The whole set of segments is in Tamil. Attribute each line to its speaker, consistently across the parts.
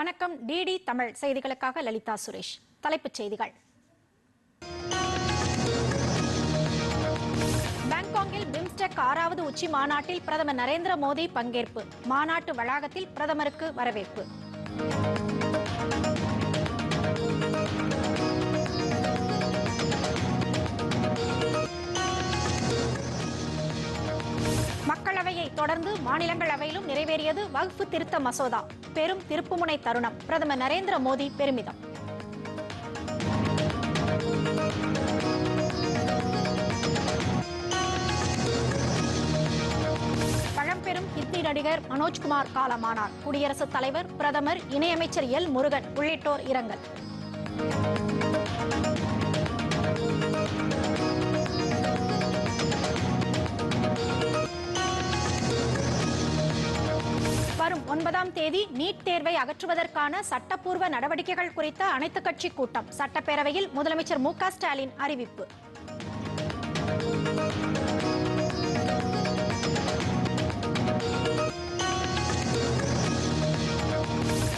Speaker 1: வணக்கம் டிடி தமிழ் செய்திகளுக்காக லலிதா சுரேஷ் தலைப்புச் செய்திகள் பாங்காங்கில் பிம்ஸ்டெக் ஆறாவது உச்சி மாநாட்டில் பிரதமர் நரேந்திர மோடி பங்கேற்பு மாநாட்டு வளாகத்தில் பிரதமருக்கு வரவேற்பு மக்களவையை தொடர்ந்து மாநிலங்களவையிலும் நிறைவேறியது வகுப்பு திருத்த மசோதா பெரும் திருப்புமுனை தருணம் பிரதமர் நரேந்திர மோடி பெருமிதம் பழம்பெரும் ஹிந்தி நடிகர் மனோஜ்குமார் காலமானார் குடியரசுத் தலைவர் பிரதமர் இணையமைச்சர் எல் முருகன் உள்ளிட்டோர் இரங்கல் வரும் ஒன்பதாம் தேதி நீட் தேர்வை அகற்றுவதற்கான சட்டப்பூர்வ நடவடிக்கைகள் குறித்த அனைத்துக் கட்சி கூட்டம் சட்டப்பேரவையில் முதலமைச்சர் மு ஸ்டாலின் அறிவிப்பு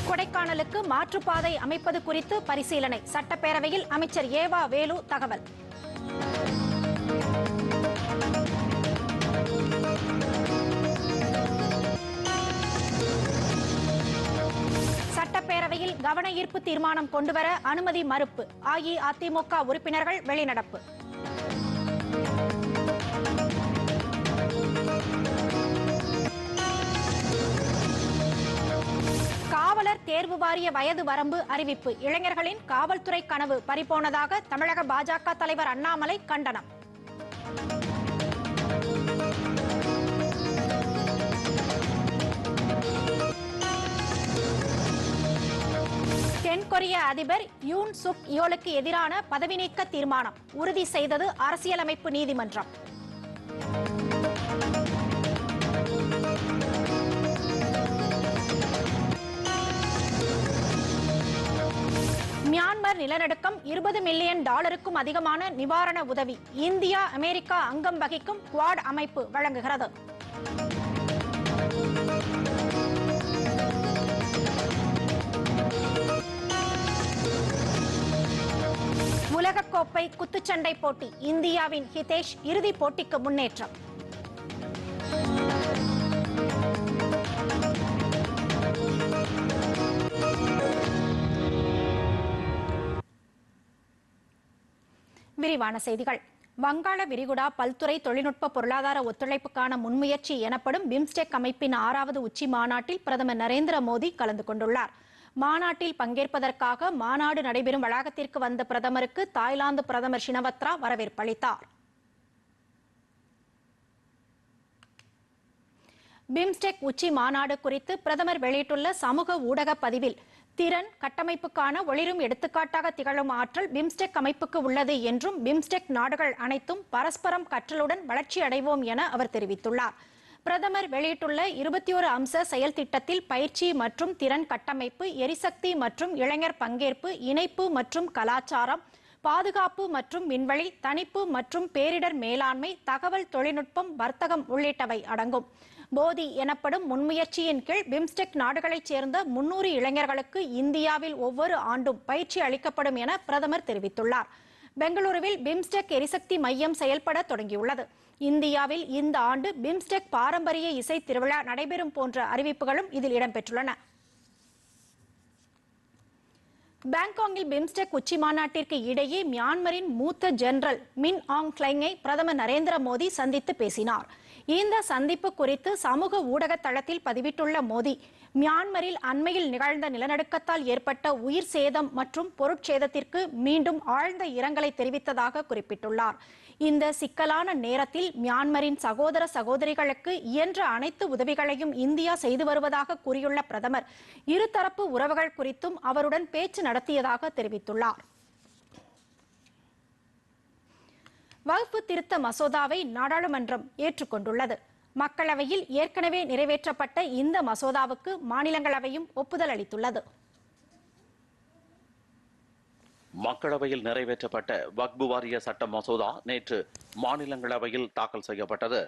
Speaker 1: கொடைக்கானலுக்கு மாற்றுப்பாதை அமைப்பது குறித்து பரிசீலனை சட்டப்பேரவையில் அமைச்சர் ஏவா வேலு தகவல் சட்டப்பேரவையில் கவன ஈர்ப்பு தீர்மானம் கொண்டுவர அனுமதி மறுப்பு அஇஅதிமுக உறுப்பினர்கள் வெளிநடப்பு காவலர் தேர்வு வாரிய வயது வரம்பு அறிவிப்பு இளைஞர்களின் காவல்துறை கனவு பறிபோனதாக தமிழக பாஜக தலைவர் அண்ணாமலை கண்டனம் தென்கொரிய அதிபர் யூன் சுக் யோலுக்கு எதிரான பதவி நீக்க தீர்மானம் உறுதி செய்தது அரசியலமைப்பு நீதிமன்றம் மியான்மர் நிலநடுக்கம் இருபது மில்லியன் டாலருக்கும் அதிகமான நிவாரண உதவி இந்தியா அமெரிக்கா அங்கம் வகிக்கும் குவாட் அமைப்பு வழங்குகிறது முறை குத்துச்சண்டை போட்டி இந்தியாவின் ஹிதேஷ் இறுதிப் போட்டிக்கு முன்னேற்றம் விரிவான செய்திகள் வங்காள விரிகுடா பல்துறை தொழில்நுட்ப பொருளாதார ஒத்துழைப்புக்கான முன்முயற்சி எனப்படும் பிம்ஸ்டெக் அமைப்பின் ஆறாவது உச்சி மாநாட்டில் பிரதமர் நரேந்திர மோடி கலந்து கொண்டுள்ளாா் மாநாட்டில் பங்கேற்பதற்காக மாநாடு நடைபெறும் வளாகத்திற்கு வந்த பிரதமருக்கு தாய்லாந்து பிரதமர் ஷினவத்ரா அளித்தார் பிம்ஸ்டெக் உச்சி மாநாடு குறித்து பிரதமர் வெளியிட்டுள்ள சமூக ஊடக பதிவில் திறன் கட்டமைப்புக்கான ஒளிரும் எடுத்துக்காட்டாக திகழும் ஆற்றல் பிம்ஸ்டெக் அமைப்புக்கு உள்ளது என்றும் பிம்ஸ்டெக் நாடுகள் அனைத்தும் பரஸ்பரம் கற்றலுடன் வளர்ச்சி அடைவோம் என அவர் தெரிவித்துள்ளார் பிரதமர் வெளியிட்டுள்ள இருபத்தி ஒரு அம்ச செயல் திட்டத்தில் பயிற்சி மற்றும் திறன் கட்டமைப்பு எரிசக்தி மற்றும் இளைஞர் பங்கேற்பு இணைப்பு மற்றும் கலாச்சாரம் பாதுகாப்பு மற்றும் விண்வெளி தணிப்பு மற்றும் பேரிடர் மேலாண்மை தகவல் தொழில்நுட்பம் வர்த்தகம் உள்ளிட்டவை அடங்கும் போதி எனப்படும் முன்முயற்சியின் கீழ் பிம்ஸ்டெக் நாடுகளைச் சேர்ந்த முன்னூறு இளைஞர்களுக்கு இந்தியாவில் ஒவ்வொரு ஆண்டும் பயிற்சி அளிக்கப்படும் என பிரதமர் தெரிவித்துள்ளார் பெங்களூருவில் பிம்ஸ்டெக் எரிசக்தி மையம் செயல்பட தொடங்கியுள்ளது இந்தியாவில் இந்த ஆண்டு பிம்ஸ்டெக் பாரம்பரிய இசை திருவிழா நடைபெறும் போன்ற அறிவிப்புகளும் இதில் இடம்பெற்றுள்ளன பாங்காங்கில் பிம்ஸ்டெக் உச்சி மாநாட்டிற்கு இடையே மியான்மரின் மூத்த ஜெனரல் மின் ஆங் கிளைங்கை பிரதமர் நரேந்திர மோடி சந்தித்து பேசினார் இந்த சந்திப்பு குறித்து சமூக ஊடக தளத்தில் பதிவிட்டுள்ள மோடி மியான்மரில் அண்மையில் நிகழ்ந்த நிலநடுக்கத்தால் ஏற்பட்ட உயிர் சேதம் மற்றும் பொருட்சேதத்திற்கு மீண்டும் ஆழ்ந்த இரங்கலை தெரிவித்ததாக குறிப்பிட்டுள்ளார் இந்த சிக்கலான நேரத்தில் மியான்மரின் சகோதர சகோதரிகளுக்கு இயன்ற அனைத்து உதவிகளையும் இந்தியா செய்து வருவதாக கூறியுள்ள பிரதமர் இருதரப்பு உறவுகள் குறித்தும் அவருடன் பேச்சு நடத்தியதாக தெரிவித்துள்ளார் வகுப்பு திருத்த மசோதாவை நாடாளுமன்றம் ஏற்றுக்கொண்டுள்ளது மக்களவையில் ஏற்கனவே நிறைவேற்றப்பட்ட இந்த மசோதாவுக்கு மாநிலங்களவையும் ஒப்புதல் அளித்துள்ளது
Speaker 2: மக்களவையில் நிறைவேற்றப்பட்ட வக்பு வாரிய சட்ட மசோதா நேற்று மாநிலங்களவையில் தாக்கல் செய்யப்பட்டது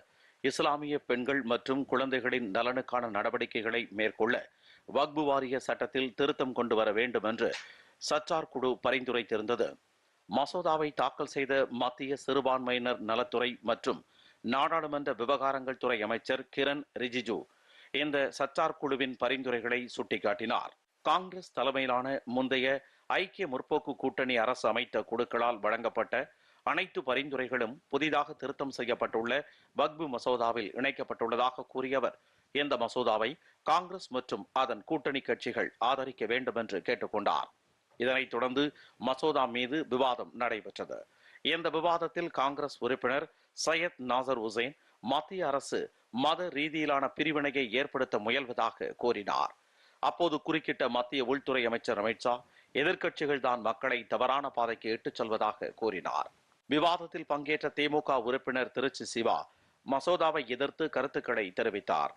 Speaker 2: இஸ்லாமிய பெண்கள் மற்றும் குழந்தைகளின் நலனுக்கான நடவடிக்கைகளை மேற்கொள்ள வக்பு வாரிய சட்டத்தில் திருத்தம் கொண்டு வர வேண்டும் என்று சச்சார் குழு பரிந்துரைத்திருந்தது மசோதாவை தாக்கல் செய்த மத்திய சிறுபான்மையினர் நலத்துறை மற்றும் நாடாளுமன்ற விவகாரங்கள் துறை அமைச்சர் கிரண் ரிஜிஜு இந்த சச்சார் குழுவின் பரிந்துரைகளை சுட்டிக்காட்டினார் காங்கிரஸ் தலைமையிலான முந்தைய ஐக்கிய முற்போக்கு கூட்டணி அரசு அமைத்த குழுக்களால் வழங்கப்பட்ட அனைத்து பரிந்துரைகளும் புதிதாக திருத்தம் செய்யப்பட்டுள்ள பக்பு மசோதாவில் இணைக்கப்பட்டுள்ளதாக கூறிய அவர் இந்த மசோதாவை காங்கிரஸ் மற்றும் அதன் கூட்டணி கட்சிகள் ஆதரிக்க வேண்டும் என்று கேட்டுக்கொண்டார் இதனைத் தொடர்ந்து மசோதா மீது விவாதம் நடைபெற்றது இந்த விவாதத்தில் காங்கிரஸ் உறுப்பினர் சையத் நாசர் உசேன் மத்திய அரசு மத ரீதியிலான பிரிவினையை ஏற்படுத்த முயல்வதாக கூறினார் அப்போது குறுக்கிட்ட மத்திய உள்துறை அமைச்சர் அமித்ஷா எதிர்க்கட்சிகள் தான் மக்களை தவறான பாதைக்கு இட்டுச் செல்வதாக கூறினார் விவாதத்தில் பங்கேற்ற திமுக உறுப்பினர் திருச்சி சிவா மசோதாவை எதிர்த்து கருத்துக்களை தெரிவித்தார்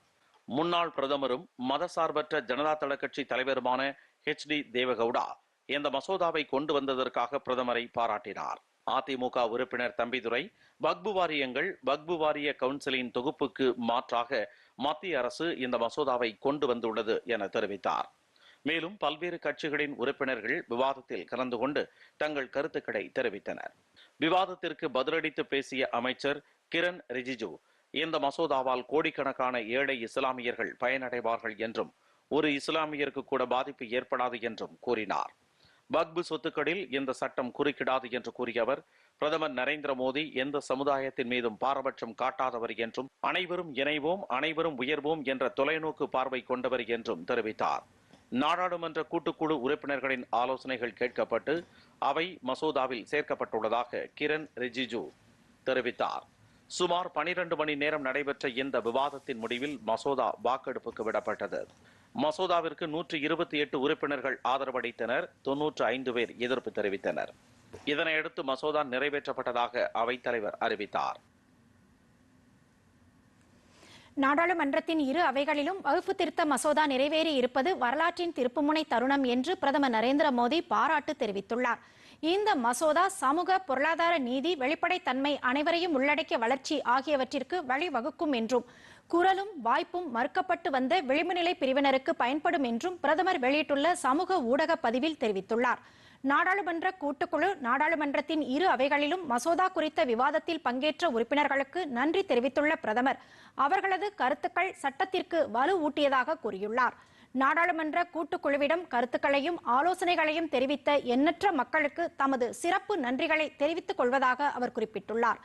Speaker 2: முன்னாள் பிரதமரும் மதசார்பற்ற ஜனதா தள கட்சி தலைவருமான ஹெச் டி தேவகவுடா இந்த மசோதாவை கொண்டு வந்ததற்காக பிரதமரை பாராட்டினார் அதிமுக உறுப்பினர் தம்பிதுரை வக்பு வாரியங்கள் வக்பு வாரிய கவுன்சிலின் தொகுப்புக்கு மாற்றாக மத்திய அரசு இந்த மசோதாவை கொண்டு வந்துள்ளது என தெரிவித்தார் மேலும் பல்வேறு கட்சிகளின் உறுப்பினர்கள் விவாதத்தில் கலந்து கொண்டு தங்கள் கருத்துக்களை தெரிவித்தனர் விவாதத்திற்கு பதிலளித்து பேசிய அமைச்சர் கிரண் ரிஜிஜு இந்த மசோதாவால் கோடிக்கணக்கான ஏழை இஸ்லாமியர்கள் பயனடைவார்கள் என்றும் ஒரு இஸ்லாமியருக்கு கூட பாதிப்பு ஏற்படாது என்றும் கூறினார் வக்பு சொத்துக்களில் இந்த சட்டம் குறுக்கிடாது என்று கூறிய அவர் பிரதமர் நரேந்திர மோடி எந்த சமுதாயத்தின் மீதும் பாரபட்சம் காட்டாதவர் என்றும் அனைவரும் இணைவோம் அனைவரும் உயர்வோம் என்ற தொலைநோக்கு பார்வை கொண்டவர் என்றும் தெரிவித்தார் நாடாளுமன்ற கூட்டுக்குழு உறுப்பினர்களின் ஆலோசனைகள் கேட்கப்பட்டு அவை மசோதாவில் சேர்க்கப்பட்டுள்ளதாக கிரண் ரிஜிஜு தெரிவித்தார் சுமார் பனிரண்டு மணி நேரம் நடைபெற்ற இந்த விவாதத்தின் முடிவில் மசோதா வாக்கெடுப்புக்கு விடப்பட்டது மசோதாவிற்கு நூற்றி இருபத்தி எட்டு உறுப்பினர்கள் ஆதரவளித்தனர் தொன்னூற்று ஐந்து பேர் எதிர்ப்பு தெரிவித்தனர் இதனையடுத்து மசோதா நிறைவேற்றப்பட்டதாக அவைத்தலைவர் அறிவித்தார்
Speaker 1: நாடாளுமன்றத்தின் இரு அவைகளிலும் வகுப்பு திருத்த மசோதா நிறைவேறி இருப்பது வரலாற்றின் திருப்புமுனை தருணம் என்று பிரதமர் நரேந்திர மோடி பாராட்டு தெரிவித்துள்ளார் இந்த மசோதா சமூக பொருளாதார நீதி வெளிப்படைத்தன்மை அனைவரையும் உள்ளடக்கிய வளர்ச்சி ஆகியவற்றிற்கு வழிவகுக்கும் என்றும் குரலும் வாய்ப்பும் மறுக்கப்பட்டு வந்த விளிம்புநிலை பிரிவினருக்கு பயன்படும் என்றும் பிரதமர் வெளியிட்டுள்ள சமூக ஊடக பதிவில் தெரிவித்துள்ளார் நாடாளுமன்ற கூட்டுக்குழு நாடாளுமன்றத்தின் இரு அவைகளிலும் மசோதா குறித்த விவாதத்தில் பங்கேற்ற உறுப்பினர்களுக்கு நன்றி தெரிவித்துள்ள பிரதமர் அவர்களது கருத்துக்கள் சட்டத்திற்கு வலுவூட்டியதாக கூறியுள்ளார் நாடாளுமன்ற கூட்டுக்குழுவிடம் கருத்துக்களையும் ஆலோசனைகளையும் தெரிவித்த எண்ணற்ற மக்களுக்கு தமது சிறப்பு நன்றிகளை தெரிவித்துக் கொள்வதாக அவர் குறிப்பிட்டுள்ளார்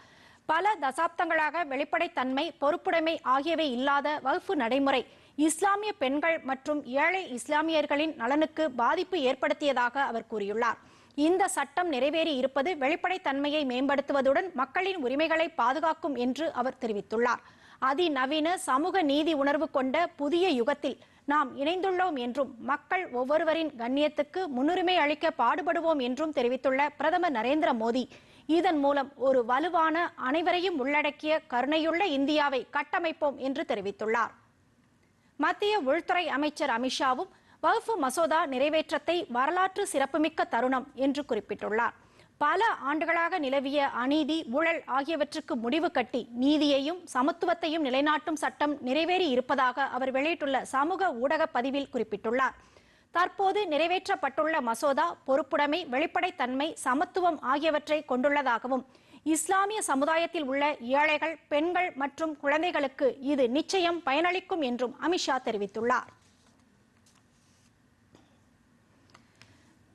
Speaker 1: பல தசாப்தங்களாக வெளிப்படைத்தன்மை பொறுப்புடைமை ஆகியவை இல்லாத வகுப்பு நடைமுறை இஸ்லாமிய பெண்கள் மற்றும் ஏழை இஸ்லாமியர்களின் நலனுக்கு பாதிப்பு ஏற்படுத்தியதாக அவர் கூறியுள்ளார் இந்த சட்டம் நிறைவேறி இருப்பது வெளிப்படைத்தன்மையை மேம்படுத்துவதுடன் மக்களின் உரிமைகளை பாதுகாக்கும் என்று அவர் தெரிவித்துள்ளார் அதிநவீன சமூக நீதி உணர்வு கொண்ட புதிய யுகத்தில் நாம் இணைந்துள்ளோம் என்றும் மக்கள் ஒவ்வொருவரின் கண்ணியத்துக்கு முன்னுரிமை அளிக்க பாடுபடுவோம் என்றும் தெரிவித்துள்ள பிரதமர் நரேந்திர மோடி இதன் மூலம் ஒரு வலுவான அனைவரையும் உள்ளடக்கிய கருணையுள்ள இந்தியாவை கட்டமைப்போம் என்று தெரிவித்துள்ளார் மத்திய உள்துறை அமைச்சர் அமித்ஷாவும் வகுப்பு மசோதா நிறைவேற்றத்தை வரலாற்று சிறப்புமிக்க தருணம் என்று குறிப்பிட்டுள்ளார் பல ஆண்டுகளாக நிலவிய அநீதி ஊழல் ஆகியவற்றுக்கு முடிவு கட்டி நீதியையும் சமத்துவத்தையும் நிலைநாட்டும் சட்டம் நிறைவேறி இருப்பதாக அவர் வெளியிட்டுள்ள சமூக ஊடக பதிவில் குறிப்பிட்டுள்ளார் தற்போது நிறைவேற்றப்பட்டுள்ள மசோதா பொறுப்புடைமை வெளிப்படைத்தன்மை சமத்துவம் ஆகியவற்றை கொண்டுள்ளதாகவும் இஸ்லாமிய சமுதாயத்தில் உள்ள ஏழைகள் பெண்கள் மற்றும் குழந்தைகளுக்கு இது நிச்சயம் பயனளிக்கும் என்றும் அமித்ஷா தெரிவித்துள்ளார்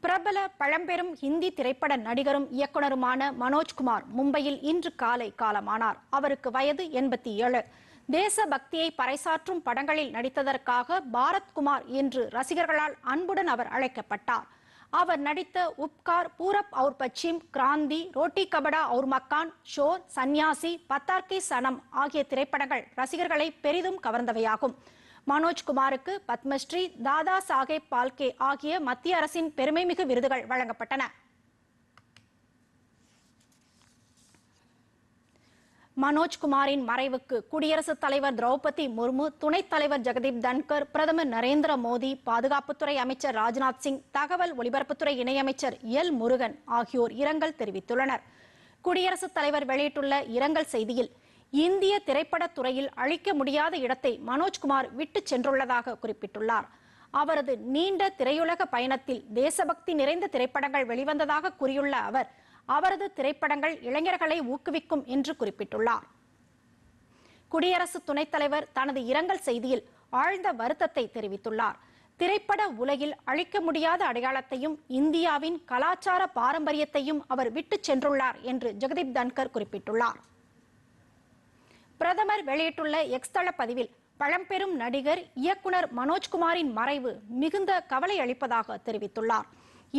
Speaker 1: பிரபல பழம்பெரும் ஹிந்தி திரைப்பட நடிகரும் இயக்குனருமான மனோஜ்குமார் மும்பையில் இன்று காலை காலமானார் அவருக்கு வயது எண்பத்தி ஏழு தேசபக்தியை பறைசாற்றும் படங்களில் நடித்ததற்காக பாரத்குமார் என்று ரசிகர்களால் அன்புடன் அவர் அழைக்கப்பட்டார் அவர் நடித்த உப்கார் பூரப் அவர் பச்சிம் கிராந்தி ரோட்டி கபடா அவர் மக்கான் ஷோர் சன்யாசி பத்தார்கி சனம் ஆகிய திரைப்படங்கள் ரசிகர்களை பெரிதும் கவர்ந்தவையாகும் மனோஜ்குமாருக்கு பத்மஸ்ரீ தாதா சாஹேப் பால்கே ஆகிய மத்திய அரசின் பெருமைமிகு விருதுகள் வழங்கப்பட்டன மனோஜ்குமாரின் மறைவுக்கு குடியரசுத் தலைவர் திரௌபதி முர்மு துணைத் தலைவர் ஜெகதீப் தன்கர் பிரதமர் நரேந்திர மோடி பாதுகாப்புத்துறை அமைச்சர் ராஜ்நாத் சிங் தகவல் ஒலிபரப்புத்துறை இணையமைச்சர் எல் முருகன் ஆகியோர் இரங்கல் தெரிவித்துள்ளனர் குடியரசுத் தலைவர் வெளியிட்டுள்ள இரங்கல் செய்தியில் இந்திய திரைப்படத் துறையில் அழிக்க முடியாத இடத்தை மனோஜ்குமார் விட்டு சென்றுள்ளதாக குறிப்பிட்டுள்ளார் அவரது நீண்ட திரையுலக பயணத்தில் தேசபக்தி நிறைந்த திரைப்படங்கள் வெளிவந்ததாக கூறியுள்ள அவர் அவரது திரைப்படங்கள் இளைஞர்களை ஊக்குவிக்கும் என்று குறிப்பிட்டுள்ளார் குடியரசு துணைத் தலைவர் தனது இரங்கல் செய்தியில் ஆழ்ந்த வருத்தத்தை தெரிவித்துள்ளார் திரைப்பட உலகில் அழிக்க முடியாத அடையாளத்தையும் இந்தியாவின் கலாச்சார பாரம்பரியத்தையும் அவர் விட்டுச் சென்றுள்ளார் என்று ஜெகதீப் தன்கர் குறிப்பிட்டுள்ளார் பிரதமர் வெளியிட்டுள்ள தள பதிவில் பழம்பெரும் நடிகர் இயக்குனர் மனோஜ்குமாரின் மறைவு மிகுந்த கவலை அளிப்பதாக தெரிவித்துள்ளார்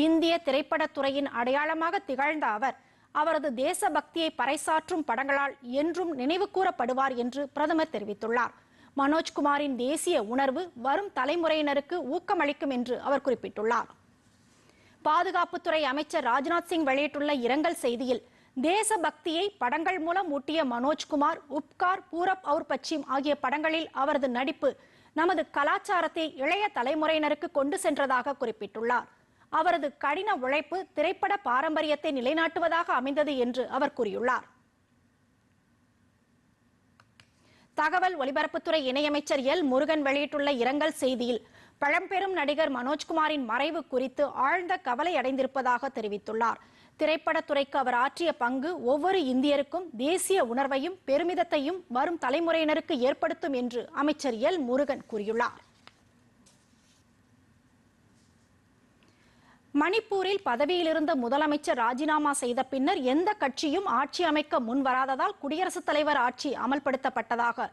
Speaker 1: இந்திய திரைப்படத்துறையின் அடையாளமாக திகழ்ந்த அவர் அவரது தேசபக்தியை பறைசாற்றும் படங்களால் என்றும் நினைவு கூறப்படுவார் என்று பிரதமர் தெரிவித்துள்ளார் மனோஜ்குமாரின் தேசிய உணர்வு வரும் தலைமுறையினருக்கு ஊக்கமளிக்கும் என்று அவர் குறிப்பிட்டுள்ளார் பாதுகாப்புத்துறை அமைச்சர் ராஜ்நாத் சிங் வெளியிட்டுள்ள இரங்கல் செய்தியில் தேசபக்தியை படங்கள் மூலம் ஊட்டிய மனோஜ்குமார் உப்கார் பூரப் அவுர் பச்சிம் ஆகிய படங்களில் அவரது நடிப்பு நமது கலாச்சாரத்தை இளைய தலைமுறையினருக்கு கொண்டு சென்றதாக குறிப்பிட்டுள்ளார் அவரது கடின உழைப்பு திரைப்பட பாரம்பரியத்தை நிலைநாட்டுவதாக அமைந்தது என்று அவர் கூறியுள்ளார் தகவல் ஒலிபரப்புத்துறை இணையமைச்சர் எல் முருகன் வெளியிட்டுள்ள இரங்கல் செய்தியில் பழம்பெரும் நடிகர் மனோஜ்குமாரின் மறைவு குறித்து ஆழ்ந்த கவலை அடைந்திருப்பதாக தெரிவித்துள்ளார் திரைப்படத்துறைக்கு அவர் ஆற்றிய பங்கு ஒவ்வொரு இந்தியருக்கும் தேசிய உணர்வையும் பெருமிதத்தையும் வரும் தலைமுறையினருக்கு ஏற்படுத்தும் என்று அமைச்சர் எல் முருகன் கூறியுள்ளார் மணிப்பூரில் பதவியிலிருந்த முதலமைச்சர் ராஜினாமா செய்த பின்னர் எந்த கட்சியும் ஆட்சி அமைக்க முன்வராததால் குடியரசுத் தலைவர் ஆட்சி அமல்படுத்தப்பட்டதாக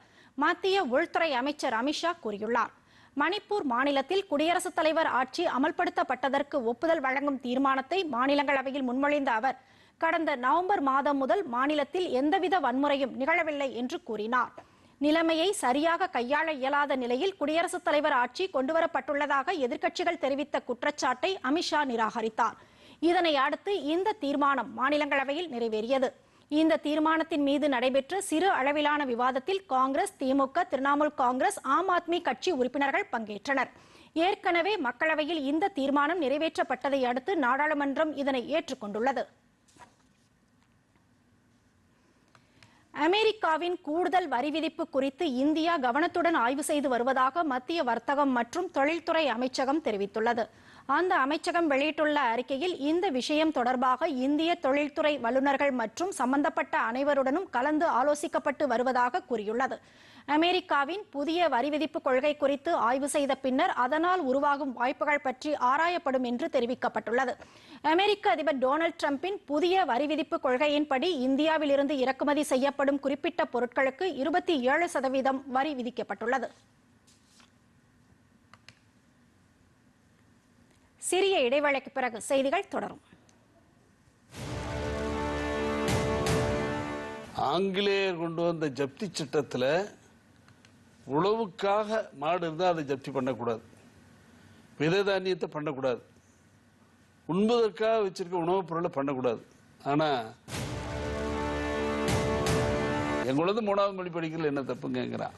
Speaker 1: மத்திய உள்துறை அமைச்சர் அமித்ஷா கூறியுள்ளார் மணிப்பூர் மாநிலத்தில் குடியரசுத் தலைவர் ஆட்சி அமல்படுத்தப்பட்டதற்கு ஒப்புதல் வழங்கும் தீர்மானத்தை மாநிலங்களவையில் முன்மொழிந்த அவர் கடந்த நவம்பர் மாதம் முதல் மாநிலத்தில் எந்தவித வன்முறையும் நிகழவில்லை என்று கூறினார் நிலைமையை சரியாக கையாள இயலாத நிலையில் குடியரசுத் தலைவர் ஆட்சி கொண்டுவரப்பட்டுள்ளதாக எதிர்க்கட்சிகள் தெரிவித்த குற்றச்சாட்டை அமித்ஷா நிராகரித்தார் இதனை அடுத்து இந்த தீர்மானம் மாநிலங்களவையில் நிறைவேறியது இந்த தீர்மானத்தின் மீது நடைபெற்ற சிறு அளவிலான விவாதத்தில் காங்கிரஸ் திமுக திரிணாமுல் காங்கிரஸ் ஆம் ஆத்மி கட்சி உறுப்பினர்கள் பங்கேற்றனர் ஏற்கனவே மக்களவையில் இந்த தீர்மானம் நிறைவேற்றப்பட்டதை அடுத்து நாடாளுமன்றம் இதனை ஏற்றுக்கொண்டுள்ளது அமெரிக்காவின் கூடுதல் வரி விதிப்பு குறித்து இந்தியா கவனத்துடன் ஆய்வு செய்து வருவதாக மத்திய வர்த்தகம் மற்றும் தொழில்துறை அமைச்சகம் தெரிவித்துள்ளது அந்த அமைச்சகம் வெளியிட்டுள்ள அறிக்கையில் இந்த விஷயம் தொடர்பாக இந்திய தொழில்துறை வல்லுநர்கள் மற்றும் சம்பந்தப்பட்ட அனைவருடனும் கலந்து ஆலோசிக்கப்பட்டு வருவதாக கூறியுள்ளது அமெரிக்காவின் புதிய வரிவிதிப்பு கொள்கை குறித்து ஆய்வு செய்த பின்னர் அதனால் உருவாகும் வாய்ப்புகள் பற்றி ஆராயப்படும் என்று தெரிவிக்கப்பட்டுள்ளது அமெரிக்க அதிபர் டொனால்டு டிரம்பின் புதிய வரிவிதிப்பு கொள்கையின்படி இந்தியாவிலிருந்து இறக்குமதி செய்யப்படும் குறிப்பிட்ட பொருட்களுக்கு இருபத்தி ஏழு சதவீதம் வரி விதிக்கப்பட்டுள்ளது சிறிய இடைவேளைக்கு பிறகு செய்திகள் தொடரும்
Speaker 3: ஆங்கிலேயர் கொண்டு வந்த ஜப்தி சட்டத்தில் உழவுக்காக மாடு இருந்தால் அதை ஜப்தி பண்ணக்கூடாது விதை தானியத்தை பண்ணக்கூடாது உண்பதற்காக வச்சிருக்க உணவுப் பொருளை பண்ணக்கூடாது ஆனால் என் மூணாவது மொழி படிக்கிறது என்ன தப்புங்க அதனால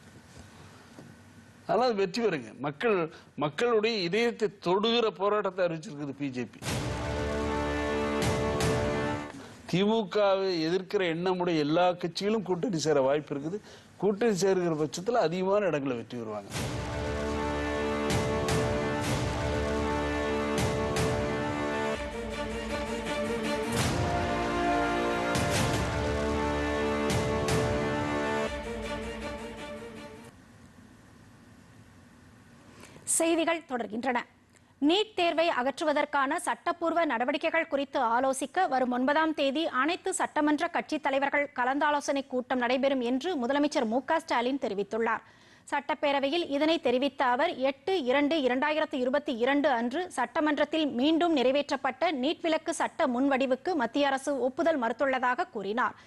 Speaker 3: அதனால் அது வெற்றி பெறுங்க மக்கள் மக்களுடைய இதயத்தை தொடுகிற போராட்டத்தை அறிவிச்சிருக்குது பிஜேபி திமுகவை எதிர்க்கிற எண்ணமுடைய எல்லா கட்சிகளும் கூட்டணி சேர வாய்ப்பு இருக்குது கூட்டணி சேர்க்கிற பட்சத்தில் அதிகமான இடங்களில் வெற்றி வருவாங்க
Speaker 1: செய்திகள் தொடர்கின்றன நீட் தேர்வை அகற்றுவதற்கான சட்டப்பூர்வ நடவடிக்கைகள் குறித்து ஆலோசிக்க வரும் ஒன்பதாம் தேதி அனைத்து சட்டமன்ற கட்சித் தலைவர்கள் கலந்தாலோசனை கூட்டம் நடைபெறும் என்று முதலமைச்சர் மு ஸ்டாலின் தெரிவித்துள்ளார் சட்டப்பேரவையில் இதனை தெரிவித்த அவர் எட்டு இரண்டு இரண்டாயிரத்து இருபத்தி இரண்டு அன்று சட்டமன்றத்தில் மீண்டும் நிறைவேற்றப்பட்ட நீட் விலக்கு சட்ட முன்வடிவுக்கு மத்திய அரசு ஒப்புதல் மறுத்துள்ளதாக கூறினார்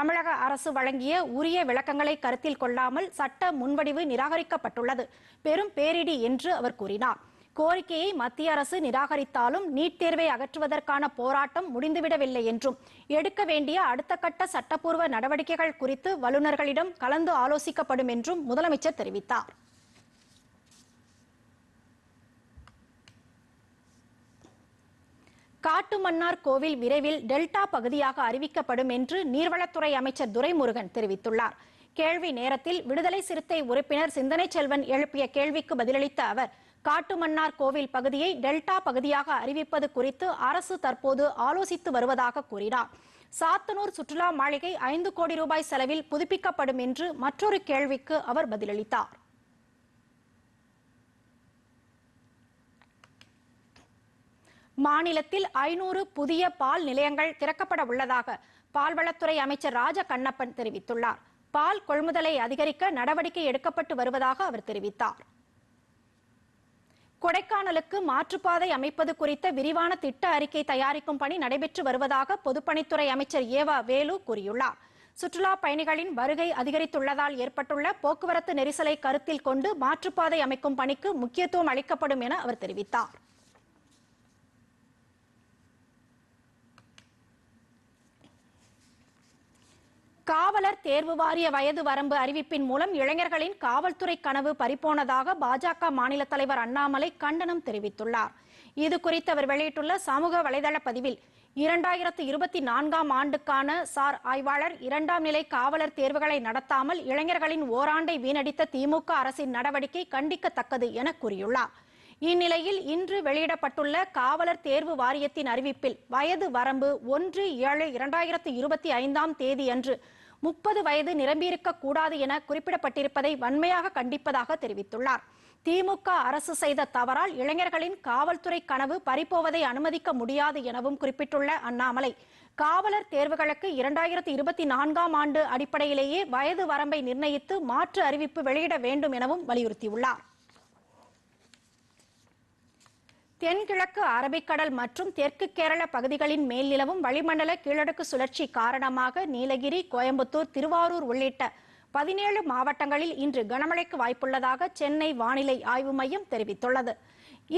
Speaker 1: தமிழக அரசு வழங்கிய உரிய விளக்கங்களை கருத்தில் கொள்ளாமல் சட்ட முன்வடிவு நிராகரிக்கப்பட்டுள்ளது பெரும் பேரிடி என்று அவர் கூறினார் கோரிக்கையை மத்திய அரசு நிராகரித்தாலும் நீட் தேர்வை அகற்றுவதற்கான போராட்டம் முடிந்துவிடவில்லை என்றும் எடுக்க வேண்டிய அடுத்த கட்ட சட்டப்பூர்வ நடவடிக்கைகள் குறித்து வல்லுநர்களிடம் கலந்து ஆலோசிக்கப்படும் என்றும் முதலமைச்சர் தெரிவித்தார் காட்டுமன்னார் கோவில் விரைவில் டெல்டா பகுதியாக அறிவிக்கப்படும் என்று நீர்வளத்துறை அமைச்சர் துரைமுருகன் தெரிவித்துள்ளார் கேள்வி நேரத்தில் விடுதலை சிறுத்தை உறுப்பினர் சிந்தனை செல்வன் எழுப்பிய கேள்விக்கு பதிலளித்த அவர் காட்டுமன்னார் கோவில் பகுதியை டெல்டா பகுதியாக அறிவிப்பது குறித்து அரசு தற்போது ஆலோசித்து வருவதாக கூறினார் சாத்தனூர் சுற்றுலா மாளிகை ஐந்து கோடி ரூபாய் செலவில் புதுப்பிக்கப்படும் என்று மற்றொரு கேள்விக்கு அவர் பதிலளித்தார் மாநிலத்தில் ஐநூறு புதிய பால் நிலையங்கள் திறக்கப்பட உள்ளதாக பால்வளத்துறை அமைச்சர் ராஜ கண்ணப்பன் தெரிவித்துள்ளார் பால் கொள்முதலை அதிகரிக்க நடவடிக்கை எடுக்கப்பட்டு வருவதாக அவர் தெரிவித்தார் கொடைக்கானலுக்கு மாற்றுப்பாதை அமைப்பது குறித்த விரிவான திட்ட அறிக்கை தயாரிக்கும் பணி நடைபெற்று வருவதாக பொதுப்பணித்துறை அமைச்சர் ஏவா வேலு கூறியுள்ளார் சுற்றுலா பயணிகளின் வருகை அதிகரித்துள்ளதால் ஏற்பட்டுள்ள போக்குவரத்து நெரிசலை கருத்தில் கொண்டு மாற்றுப்பாதை அமைக்கும் பணிக்கு முக்கியத்துவம் அளிக்கப்படும் என அவர் தெரிவித்தார் காவலர் தேர்வு வாரிய வயது வரம்பு அறிவிப்பின் மூலம் இளைஞர்களின் காவல்துறை கனவு பறிப்போனதாக பாஜக மாநில தலைவர் அண்ணாமலை கண்டனம் தெரிவித்துள்ளார் இது குறித்து அவர் வெளியிட்டுள்ள சமூக வலைதள பதிவில் இரண்டாயிரத்து இருபத்தி நான்காம் ஆண்டுக்கான சார் ஆய்வாளர் இரண்டாம் நிலை காவலர் தேர்வுகளை நடத்தாமல் இளைஞர்களின் ஓராண்டை வீணடித்த திமுக அரசின் நடவடிக்கை கண்டிக்கத்தக்கது என கூறியுள்ளார் இந்நிலையில் இன்று வெளியிடப்பட்டுள்ள காவலர் தேர்வு வாரியத்தின் அறிவிப்பில் வயது வரம்பு ஒன்று ஏழு இரண்டாயிரத்து இருபத்தி ஐந்தாம் தேதி என்று முப்பது வயது நிரம்பியிருக்கக்கூடாது என குறிப்பிடப்பட்டிருப்பதை வன்மையாக கண்டிப்பதாக தெரிவித்துள்ளார் திமுக அரசு செய்த தவறால் இளைஞர்களின் காவல்துறை கனவு பறிப்போவதை அனுமதிக்க முடியாது எனவும் குறிப்பிட்டுள்ள அண்ணாமலை காவலர் தேர்வுகளுக்கு இரண்டாயிரத்தி இருபத்தி நான்காம் ஆண்டு அடிப்படையிலேயே வயது வரம்பை நிர்ணயித்து மாற்று அறிவிப்பு வெளியிட வேண்டும் எனவும் வலியுறுத்தியுள்ளார் தென்கிழக்கு அரபிக்கடல் மற்றும் தெற்கு கேரள பகுதிகளின் மேல் நிலவும் வளிமண்டல கீழடுக்கு சுழற்சி காரணமாக நீலகிரி கோயம்புத்தூர் திருவாரூர் உள்ளிட்ட பதினேழு மாவட்டங்களில் இன்று கனமழைக்கு வாய்ப்புள்ளதாக சென்னை வானிலை ஆய்வு மையம் தெரிவித்துள்ளது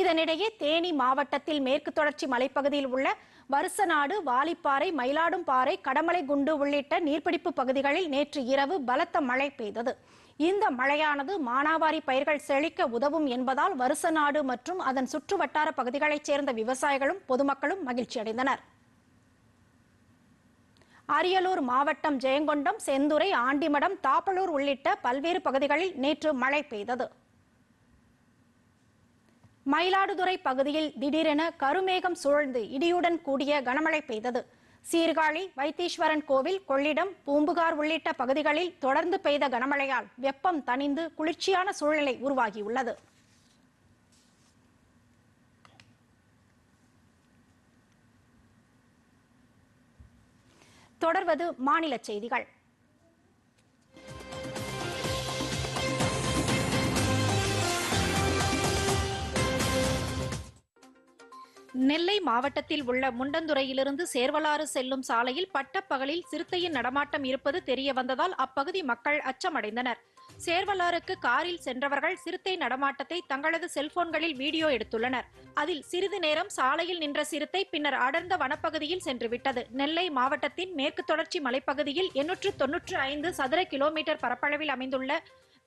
Speaker 1: இதனிடையே தேனி மாவட்டத்தில் மேற்கு தொடர்ச்சி மலைப்பகுதியில் உள்ள வருசநாடு வாலிப்பாறை மயிலாடும்பாறை கடமலை குண்டு உள்ளிட்ட நீர்பிடிப்பு பகுதிகளில் நேற்று இரவு பலத்த மழை பெய்தது இந்த மழையானது மானாவாரி பயிர்கள் செழிக்க உதவும் என்பதால் வருச நாடு மற்றும் அதன் சுற்று வட்டார பகுதிகளைச் சேர்ந்த விவசாயிகளும் பொதுமக்களும் மகிழ்ச்சி அடைந்தனர் அரியலூர் மாவட்டம் ஜெயங்கொண்டம் செந்துறை ஆண்டிமடம் தாப்பலூர் உள்ளிட்ட பல்வேறு பகுதிகளில் நேற்று மழை பெய்தது மயிலாடுதுறை பகுதியில் திடீரென கருமேகம் சூழ்ந்து இடியுடன் கூடிய கனமழை பெய்தது சீர்காழி வைத்தீஸ்வரன் கோவில் கொள்ளிடம் பூம்புகார் உள்ளிட்ட பகுதிகளில் தொடர்ந்து பெய்த கனமழையால் வெப்பம் தணிந்து குளிர்ச்சியான சூழ்நிலை உருவாகியுள்ளது தொடர்வது மாநில செய்திகள் நெல்லை மாவட்டத்தில் உள்ள முண்டந்துறையிலிருந்து சேர்வலாறு செல்லும் சாலையில் பட்டப்பகலில் சிறுத்தையின் நடமாட்டம் இருப்பது தெரிய வந்ததால் அப்பகுதி மக்கள் அச்சமடைந்தனர் சேர்வலாருக்கு காரில் சென்றவர்கள் சிறுத்தை நடமாட்டத்தை தங்களது செல்போன்களில் வீடியோ எடுத்துள்ளனர் அதில் சிறிது நேரம் சாலையில் நின்ற சிறுத்தை பின்னர் அடர்ந்த வனப்பகுதியில் சென்றுவிட்டது நெல்லை மாவட்டத்தின் மேற்கு தொடர்ச்சி மலைப்பகுதியில் எண்ணூற்று தொன்னூற்று ஐந்து சதுர கிலோமீட்டர் பரப்பளவில் அமைந்துள்ள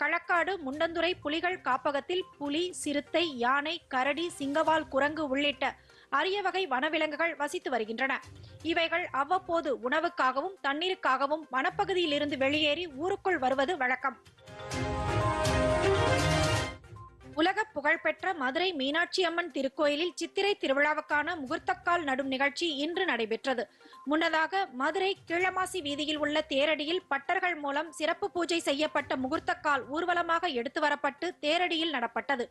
Speaker 1: களக்காடு முண்டந்துறை புலிகள் காப்பகத்தில் புலி சிறுத்தை யானை கரடி சிங்கவால் குரங்கு உள்ளிட்ட அரிய வகை வனவிலங்குகள் வசித்து வருகின்றன இவைகள் அவ்வப்போது உணவுக்காகவும் தண்ணீருக்காகவும் வனப்பகுதியிலிருந்து வெளியேறி ஊருக்குள் வருவது வழக்கம் உலக புகழ்பெற்ற மதுரை மீனாட்சி அம்மன் திருக்கோயிலில் சித்திரை திருவிழாவுக்கான முகூர்த்தக்கால் நடும் நிகழ்ச்சி இன்று நடைபெற்றது முன்னதாக மதுரை கீழமாசி வீதியில் உள்ள தேரடியில் பட்டர்கள் மூலம் சிறப்பு பூஜை செய்யப்பட்ட முகூர்த்தக்கால் ஊர்வலமாக எடுத்து வரப்பட்டு தேரடியில் நடப்பட்டது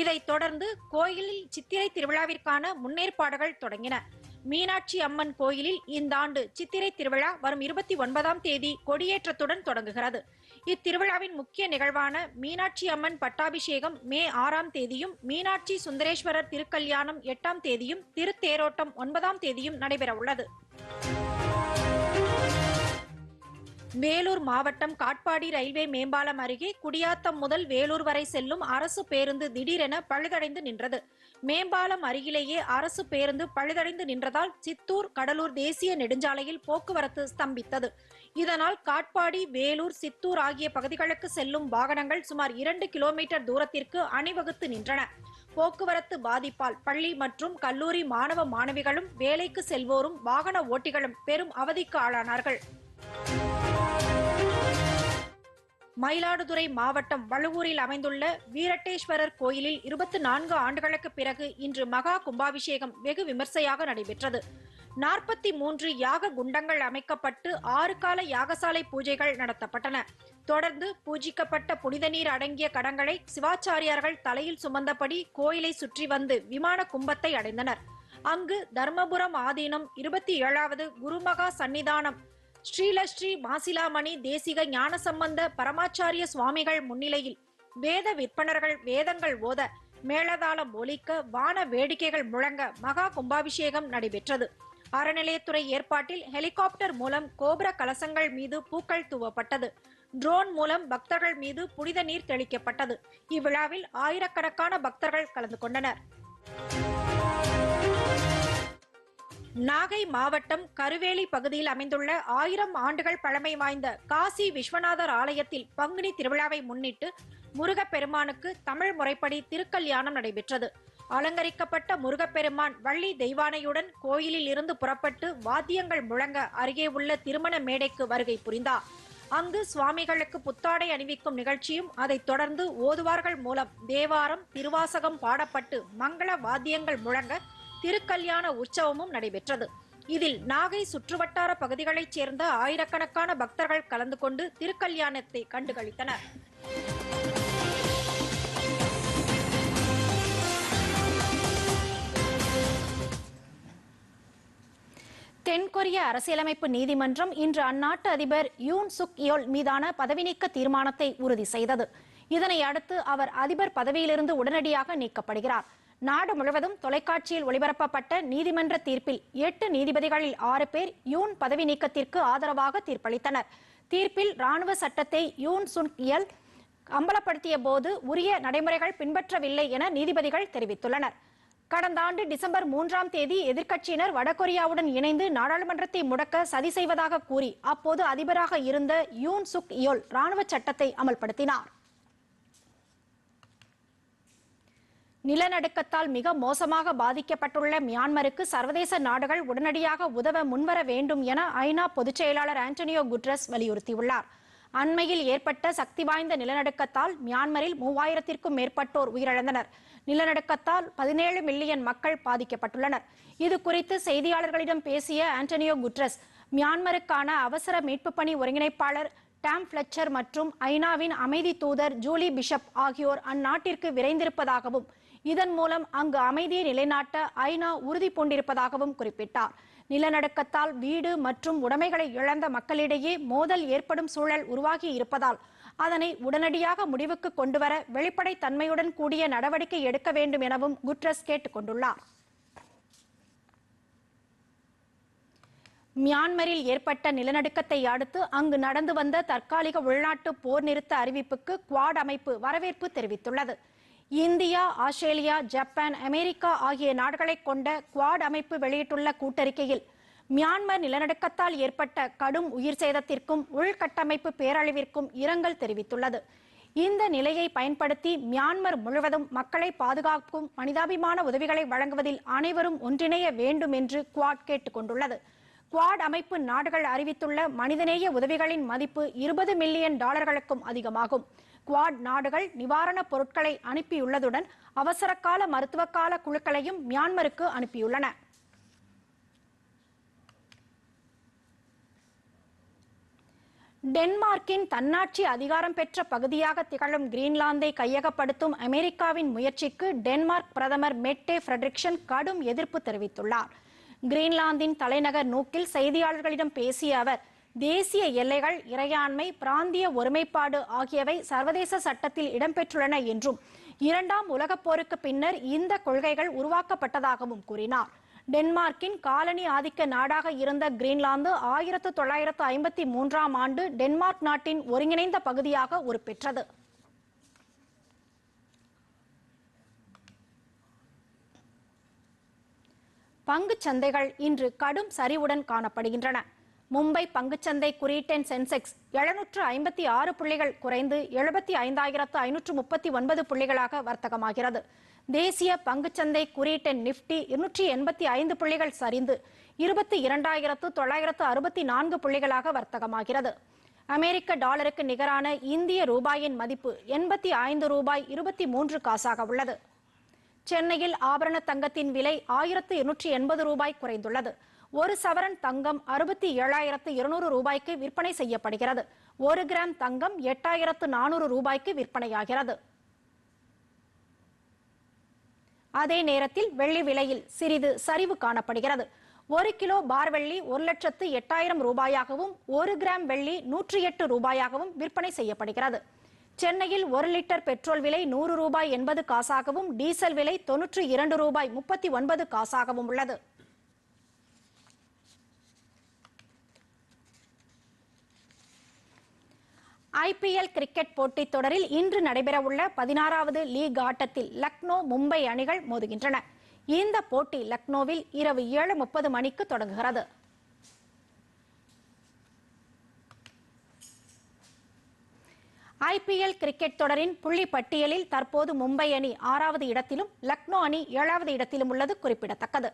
Speaker 1: இதைத் தொடர்ந்து கோயிலில் சித்திரை திருவிழாவிற்கான முன்னேற்பாடுகள் தொடங்கின மீனாட்சி அம்மன் கோயிலில் இந்த ஆண்டு சித்திரை திருவிழா வரும் இருபத்தி ஒன்பதாம் தேதி கொடியேற்றத்துடன் தொடங்குகிறது இத்திருவிழாவின் முக்கிய நிகழ்வான மீனாட்சி அம்மன் பட்டாபிஷேகம் மே ஆறாம் தேதியும் மீனாட்சி சுந்தரேஸ்வரர் திருக்கல்யாணம் எட்டாம் தேதியும் திருத்தேரோட்டம் ஒன்பதாம் தேதியும் நடைபெறவுள்ளது வேலூர் மாவட்டம் காட்பாடி ரயில்வே மேம்பாலம் அருகே குடியாத்தம் முதல் வேலூர் வரை செல்லும் அரசு பேருந்து திடீரென பழுதடைந்து நின்றது மேம்பாலம் அருகிலேயே அரசு பேருந்து பழுதடைந்து நின்றதால் சித்தூர் கடலூர் தேசிய நெடுஞ்சாலையில் போக்குவரத்து ஸ்தம்பித்தது இதனால் காட்பாடி வேலூர் சித்தூர் ஆகிய பகுதிகளுக்கு செல்லும் வாகனங்கள் சுமார் இரண்டு கிலோமீட்டர் தூரத்திற்கு அணிவகுத்து நின்றன போக்குவரத்து பாதிப்பால் பள்ளி மற்றும் கல்லூரி மாணவ மாணவிகளும் வேலைக்கு செல்வோரும் வாகன ஓட்டிகளும் பெரும் அவதிக்கு ஆளானார்கள் மயிலாடுதுறை மாவட்டம் வழுவூரில் அமைந்துள்ள வீரட்டேஸ்வரர் கோயிலில் இருபத்தி நான்கு ஆண்டுகளுக்கு பிறகு இன்று மகா கும்பாபிஷேகம் வெகு விமர்சையாக நடைபெற்றது நாற்பத்தி மூன்று யாக குண்டங்கள் அமைக்கப்பட்டு ஆறு கால யாகசாலை பூஜைகள் நடத்தப்பட்டன தொடர்ந்து பூஜிக்கப்பட்ட புனித நீர் அடங்கிய கடங்களை சிவாச்சாரியார்கள் தலையில் சுமந்தபடி கோயிலை சுற்றி வந்து விமான கும்பத்தை அடைந்தனர் அங்கு தர்மபுரம் ஆதீனம் இருபத்தி ஏழாவது குருமகா சன்னிதானம் ஸ்ரீலஸ்ரீ மாசிலாமணி தேசிக ஞானசம்பந்த பரமாச்சாரிய சுவாமிகள் முன்னிலையில் வேத விற்பனர்கள் வேதங்கள் ஓத மேளதாளம் ஒலிக்க வான வேடிக்கைகள் முழங்க மகா கும்பாபிஷேகம் நடைபெற்றது அறநிலையத்துறை ஏற்பாட்டில் ஹெலிகாப்டர் மூலம் கோபுர கலசங்கள் மீது பூக்கள் தூவப்பட்டது ட்ரோன் மூலம் பக்தர்கள் மீது புனித நீர் தெளிக்கப்பட்டது இவ்விழாவில் ஆயிரக்கணக்கான பக்தர்கள் கலந்து கொண்டனர் நாகை மாவட்டம் கருவேலி பகுதியில் அமைந்துள்ள ஆயிரம் ஆண்டுகள் பழமை வாய்ந்த காசி விஸ்வநாதர் ஆலயத்தில் பங்குனி திருவிழாவை முன்னிட்டு முருகப்பெருமானுக்கு தமிழ் முறைப்படி திருக்கல்யாணம் நடைபெற்றது அலங்கரிக்கப்பட்ட முருகப்பெருமான் வள்ளி தெய்வானையுடன் கோயிலில் இருந்து புறப்பட்டு வாத்தியங்கள் முழங்க அருகே உள்ள திருமண மேடைக்கு வருகை புரிந்தார் அங்கு சுவாமிகளுக்கு புத்தாடை அணிவிக்கும் நிகழ்ச்சியும் அதைத் தொடர்ந்து ஓதுவார்கள் மூலம் தேவாரம் திருவாசகம் பாடப்பட்டு மங்கள வாத்தியங்கள் முழங்க திருக்கல்யாண உற்சவமும் நடைபெற்றது இதில் நாகை சுற்றுவட்டார பகுதிகளைச் சேர்ந்த ஆயிரக்கணக்கான பக்தர்கள் கலந்து கொண்டு திருக்கல்யாணத்தை கண்டுகளித்தனர் தென்கொரிய அரசியலமைப்பு நீதிமன்றம் இன்று அந்நாட்டு அதிபர் யூன் சுக் யோல் மீதான பதவிநீக்க தீர்மானத்தை உறுதி செய்தது இதனை அடுத்து அவர் அதிபர் பதவியிலிருந்து உடனடியாக நீக்கப்படுகிறார் நாடு முழுவதும் தொலைக்காட்சியில் ஒளிபரப்பப்பட்ட நீதிமன்ற தீர்ப்பில் எட்டு நீதிபதிகளில் ஆறு பேர் யூன் பதவி நீக்கத்திற்கு ஆதரவாக தீர்ப்பளித்தனர் தீர்ப்பில் ராணுவ சட்டத்தை யூன் சுன் இயல் அம்பலப்படுத்திய போது உரிய நடைமுறைகள் பின்பற்றவில்லை என நீதிபதிகள் தெரிவித்துள்ளனர் கடந்த ஆண்டு டிசம்பர் மூன்றாம் தேதி எதிர்க்கட்சியினர் வடகொரியாவுடன் இணைந்து நாடாளுமன்றத்தை முடக்க சதி செய்வதாக கூறி அப்போது அதிபராக இருந்த யூன் சுக் யோல் ராணுவ சட்டத்தை அமல்படுத்தினார் நிலநடுக்கத்தால் மிக மோசமாக பாதிக்கப்பட்டுள்ள மியான்மருக்கு சர்வதேச நாடுகள் உடனடியாக உதவ முன்வர வேண்டும் என ஐநா பொதுச் செயலாளர் ஆண்டனியோ குட்ரஸ் வலியுறுத்தியுள்ளார் அண்மையில் ஏற்பட்ட சக்தி வாய்ந்த நிலநடுக்கத்தால் மியான்மரில் மூவாயிரத்திற்கும் மேற்பட்டோர் உயிரிழந்தனர் நிலநடுக்கத்தால் பதினேழு மில்லியன் மக்கள் பாதிக்கப்பட்டுள்ளனர் இது குறித்து செய்தியாளர்களிடம் பேசிய ஆண்டனியோ குட்ரஸ் மியான்மருக்கான அவசர மீட்பு பணி ஒருங்கிணைப்பாளர் டாம் பிளச்சர் மற்றும் ஐநாவின் அமைதி தூதர் ஜூலி பிஷப் ஆகியோர் அந்நாட்டிற்கு விரைந்திருப்பதாகவும் இதன் மூலம் அங்கு அமைதியை நிலைநாட்ட ஐநா உறுதி பூண்டிருப்பதாகவும் குறிப்பிட்டார் நிலநடுக்கத்தால் வீடு மற்றும் உடைமைகளை இழந்த மக்களிடையே மோதல் ஏற்படும் சூழல் உருவாகி இருப்பதால் அதனை உடனடியாக முடிவுக்கு கொண்டுவர வெளிப்படை தன்மையுடன் கூடிய நடவடிக்கை எடுக்க வேண்டும் எனவும் குட்ரஸ் கேட்டுக் கொண்டுள்ளார் மியான்மரில் ஏற்பட்ட நிலநடுக்கத்தை அடுத்து அங்கு நடந்து வந்த தற்காலிக உள்நாட்டு போர் நிறுத்த அறிவிப்புக்கு குவாட் அமைப்பு வரவேற்பு தெரிவித்துள்ளது இந்தியா ஆஸ்திரேலியா ஜப்பான் அமெரிக்கா ஆகிய நாடுகளை கொண்ட குவாட் அமைப்பு வெளியிட்டுள்ள கூட்டறிக்கையில் மியான்மர் நிலநடுக்கத்தால் ஏற்பட்ட கடும் உயிர் சேதத்திற்கும் உள்கட்டமைப்பு பேரழிவிற்கும் இரங்கல் தெரிவித்துள்ளது இந்த நிலையை பயன்படுத்தி மியான்மர் முழுவதும் மக்களை பாதுகாக்கும் மனிதாபிமான உதவிகளை வழங்குவதில் அனைவரும் ஒன்றிணைய வேண்டும் என்று குவாட் கேட்டுக் கொண்டுள்ளது குவாட் அமைப்பு நாடுகள் அறிவித்துள்ள மனிதநேய உதவிகளின் மதிப்பு இருபது மில்லியன் டாலர்களுக்கும் அதிகமாகும் குவாட் நாடுகள் நிவாரணப் பொருட்களை அனுப்பியுள்ளதுடன் அவசரகால மருத்துவ கால குழுக்களையும் மியான்மருக்கு அனுப்பியுள்ளன டென்மார்க்கின் தன்னாட்சி அதிகாரம் பெற்ற பகுதியாக திகழும் கிரீன்லாந்தை கையகப்படுத்தும் அமெரிக்காவின் முயற்சிக்கு டென்மார்க் பிரதமர் மெட்டே ஃபிரெட்ரிக்ஷன் கடும் எதிர்ப்பு தெரிவித்துள்ளார் கிரீன்லாந்தின் தலைநகர் நோக்கில் செய்தியாளர்களிடம் பேசிய அவர் தேசிய எல்லைகள் இறையாண்மை பிராந்திய ஒருமைப்பாடு ஆகியவை சர்வதேச சட்டத்தில் இடம்பெற்றுள்ளன என்றும் இரண்டாம் உலகப் போருக்கு பின்னர் இந்த கொள்கைகள் உருவாக்கப்பட்டதாகவும் கூறினார் டென்மார்க்கின் காலனி ஆதிக்க நாடாக இருந்த கிரீன்லாந்து ஆயிரத்து தொள்ளாயிரத்து ஐம்பத்தி மூன்றாம் ஆண்டு டென்மார்க் நாட்டின் ஒருங்கிணைந்த பகுதியாக உறுப்பெற்றது பங்கு சந்தைகள் இன்று கடும் சரிவுடன் காணப்படுகின்றன மும்பை பங்குச்சந்தை குறியீட்டென் சென்செக்ஸ் எழுநூற்று ஐம்பத்தி ஆறு புள்ளிகள் குறைந்து எழுபத்தி ஐந்தாயிரத்து ஐநூற்று முப்பத்தி ஒன்பது புள்ளிகளாக வர்த்தகமாகிறது தேசிய பங்குச்சந்தை குறியீட்டென் நிப்டி இருநூற்றி எண்பத்தி ஐந்து புள்ளிகள் சரிந்து இருபத்தி இரண்டாயிரத்து தொள்ளாயிரத்து அறுபத்தி நான்கு புள்ளிகளாக வர்த்தகமாகிறது அமெரிக்க டாலருக்கு நிகரான இந்திய ரூபாயின் மதிப்பு எண்பத்தி ஐந்து ரூபாய் இருபத்தி மூன்று காசாக உள்ளது சென்னையில் ஆபரண தங்கத்தின் விலை ஆயிரத்து இருநூற்றி எண்பது ரூபாய் குறைந்துள்ளது ஒரு சவரன் தங்கம் அறுபத்தி ஏழாயிரத்து இருநூறு ரூபாய்க்கு விற்பனை செய்யப்படுகிறது ஒரு கிராம் தங்கம் எட்டாயிரத்து நானூறு ரூபாய்க்கு விற்பனையாகிறது அதே நேரத்தில் வெள்ளி விலையில் சிறிது சரிவு காணப்படுகிறது ஒரு கிலோ பார் வெள்ளி ஒரு லட்சத்து எட்டாயிரம் ரூபாயாகவும் ஒரு கிராம் வெள்ளி நூற்றி எட்டு ரூபாயாகவும் விற்பனை செய்யப்படுகிறது சென்னையில் ஒரு லிட்டர் பெட்ரோல் விலை நூறு ரூபாய் எண்பது காசாகவும் டீசல் விலை தொன்னூற்றி இரண்டு ரூபாய் முப்பத்தி ஒன்பது காசாகவும் உள்ளது ஐபிஎல் கிரிக்கெட் போட்டித் தொடரில் இன்று நடைபெறவுள்ள பதினாறாவது லீக் ஆட்டத்தில் லக்னோ மும்பை அணிகள் மோதுகின்றன இந்த போட்டி லக்னோவில் இரவு ஏழு முப்பது மணிக்கு தொடங்குகிறது ஐபிஎல் கிரிக்கெட் தொடரின் புள்ளி பட்டியலில் தற்போது மும்பை அணி ஆறாவது இடத்திலும் லக்னோ அணி ஏழாவது இடத்திலும் உள்ளது குறிப்பிடத்தக்கது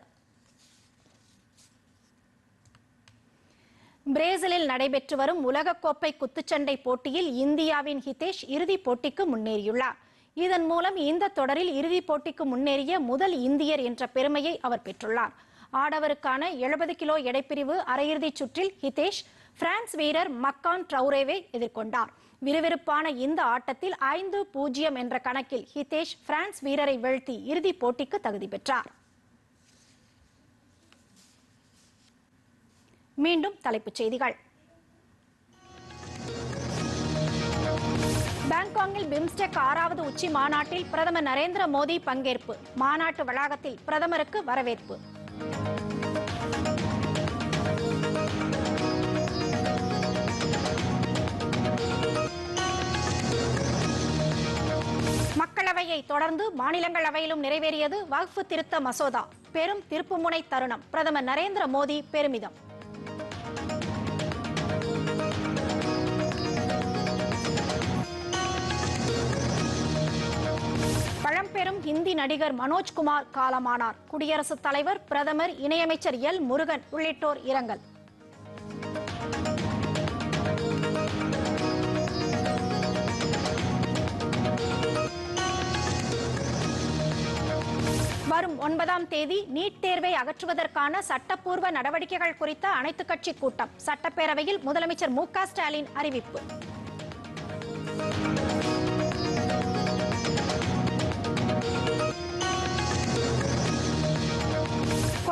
Speaker 1: பிரேசிலில் நடைபெற்று வரும் உலகக்கோப்பை குத்துச்சண்டை போட்டியில் இந்தியாவின் ஹிதேஷ் இறுதிப் போட்டிக்கு முன்னேறியுள்ளார் இதன் மூலம் இந்த தொடரில் இறுதிப் போட்டிக்கு முன்னேறிய முதல் இந்தியர் என்ற பெருமையை அவர் பெற்றுள்ளார் ஆடவருக்கான எழுபது கிலோ எடைப்பிரிவு அரையிறுதிச் சுற்றில் ஹிதேஷ் பிரான்ஸ் வீரர் மக்கான் ட்ரௌரேவை எதிர்கொண்டார் விறுவிறுப்பான இந்த ஆட்டத்தில் ஐந்து பூஜ்ஜியம் என்ற கணக்கில் ஹிதேஷ் பிரான்ஸ் வீரரை வீழ்த்தி இறுதிப் போட்டிக்கு தகுதி பெற்றார் மீண்டும் தலைப்புச் செய்திகள் பாங்காங்கில் பிம்ஸ்டெக் ஆறாவது உச்சி மாநாட்டில் பிரதமர் நரேந்திர மோடி பங்கேற்பு மாநாட்டு வளாகத்தில் பிரதமருக்கு வரவேற்பு மக்களவையை தொடர்ந்து மாநிலங்களவையிலும் நிறைவேறியது வகுப்பு திருத்த மசோதா பெரும் திருப்புமுனை தருணம் பிரதமர் நரேந்திர மோடி பெருமிதம் ஹிந்தி நடிகர் மனோஜ்குமார் காலமானார் குடியரசுத் தலைவர் பிரதமர் இணையமைச்சர் எல் முருகன் உள்ளிட்டோர் இரங்கல் வரும் ஒன்பதாம் தேதி நீட் தேர்வை அகற்றுவதற்கான சட்டப்பூர்வ நடவடிக்கைகள் குறித்த அனைத்துக் கட்சி கூட்டம் சட்டப்பேரவையில் முதலமைச்சர் மு க ஸ்டாலின் அறிவிப்பு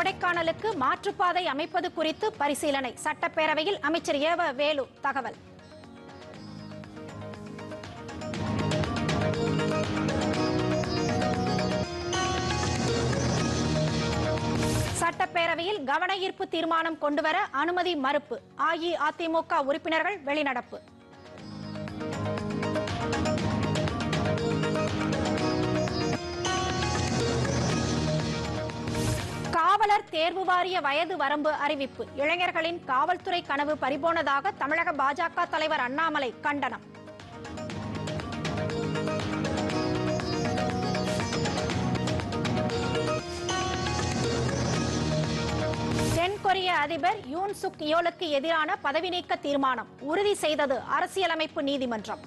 Speaker 1: கொடைக்கானலுக்கு மாற்றுப்பாதை அமைப்பது குறித்து பரிசீலனை சட்டப்பேரவையில் அமைச்சர் ஏவ வேலு தகவல் சட்டப்பேரவையில் கவன ஈர்ப்பு தீர்மானம் கொண்டுவர அனுமதி மறுப்பு அஇஅதிமுக உறுப்பினர்கள் வெளிநடப்பு காவலர் தேர்வு வாரிய வயது வரம்பு அறிவிப்பு இளைஞர்களின் காவல்துறை கனவு பறிபோனதாக தமிழக பாஜக தலைவர் அண்ணாமலை கண்டனம் தென்கொரிய அதிபர் யூன் சுக் யோலுக்கு எதிரான பதவி நீக்க தீர்மானம் உறுதி செய்தது அரசியலமைப்பு நீதிமன்றம்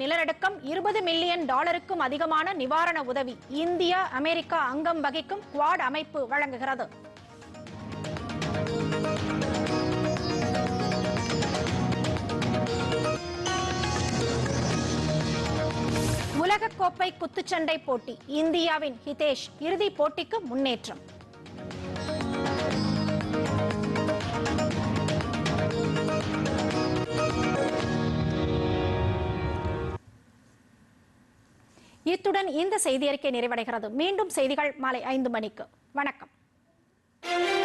Speaker 1: நிலநடுக்கம் இருபது மில்லியன் டாலருக்கும் அதிகமான நிவாரண உதவி இந்தியா அமெரிக்கா அங்கம் வகிக்கும் குவாட் அமைப்பு வழங்குகிறது உலகக்கோப்பை குத்துச்சண்டை போட்டி இந்தியாவின் ஹிதேஷ் இறுதிப் போட்டிக்கு முன்னேற்றம் இத்துடன் இந்த செய்தி அறிக்கை நிறைவடைகிறது மீண்டும் செய்திகள் மாலை ஐந்து மணிக்கு வணக்கம்